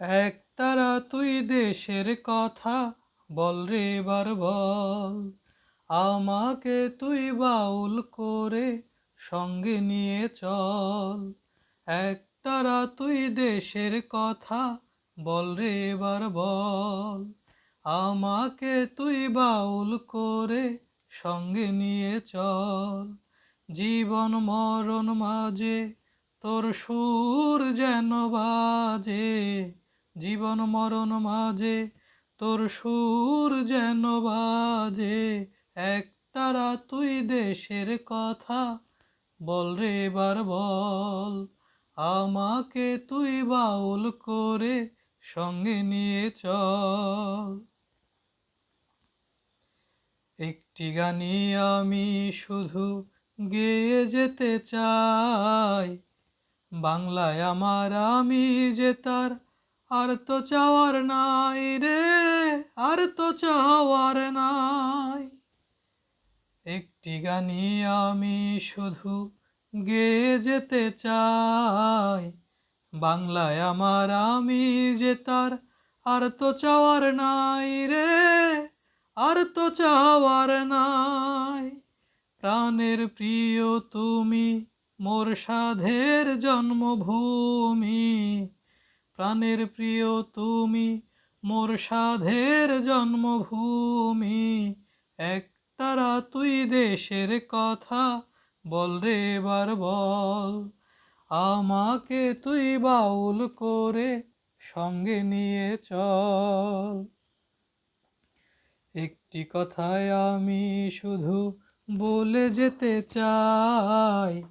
এক তারা তুই দেশের কথা বল রে বার বল আমাকে তুই বাউল করে সঙ্গে নিয়ে চল। এক তারা তুই দেশের কথা বল রে বার বল আমাকে তুই বাউল করে সঙ্গে নিয়ে চল। জীবন মরণ মাঝে তোর সুর যেন বাজে। জীবন মরণ মাঝে, তোর সুর যেন বাজে। এক তারা তুই দেশের কথা, বল রে বার বল। আমাকে তুই বাউল করে সঙ্গে নিয়ে চল। একটি গানি আমি শুধু গেয়ে যেতে চাই। বাংলায় আমার আমি যে তার আর তো চাওয়ার নাই রে, আর তো চাওয়ার নাই। একটি গানি আমি শুধু গেয়ে যেতে চাই। বাংলায় আমার আমি যে তার, আর তো চাওয়ার নাই রে, আর তো চাওয়ার নাই। প্রাণের প্রিয় তুমি, মোর সাধের জন্মভূমি। প্রাণের প্রিয় তুমি, মোর সাধের জন্মভূমি। এক তারা তুই দেশের কথা, বল রে বার বল। আমাকে তুই বাউল করে সঙ্গে নিয়ে চল। একটি কথায় আমি শুধু বলে যেতে চাই,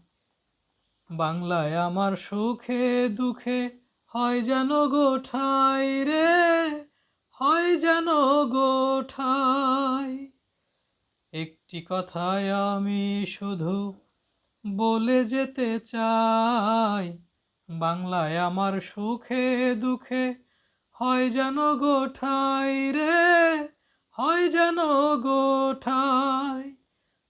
বাংলায় আমার সুখে দুঃখে হয় যেন গোঠাই রে, হয় যেন গোঠাই একটি কথায় আমি শুধু বলে যেতে চাই, বাংলায় আমার সুখে দুঃখে হয় যেন গোঠাই রে, হয় যেন গোঠাই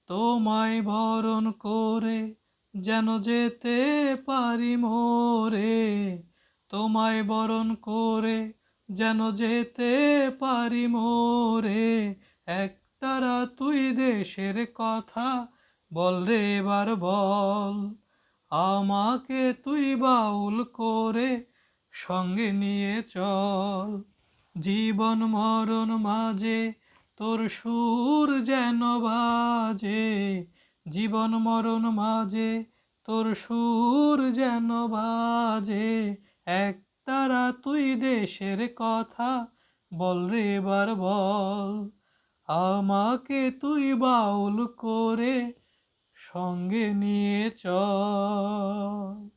তোমায় বরণ করে যেন যেতে পারি মোরে তোমায় বরণ করে যেন যেতে পারি মোরে। এক তারা তুই দেশের কথা বল রে এবার বল। আমাকে তুই বাউল করে সঙ্গে নিয়ে চল। জীবন মরণ মাঝে তোর সুর যেন বাজে। জীবন মরণ মাঝে তোর সুর যেন বাজে। এক তারা তুই দেশের কথা বল রে এবার বল। আমাকে তুই বাউল করে সঙ্গে নিয়ে চল।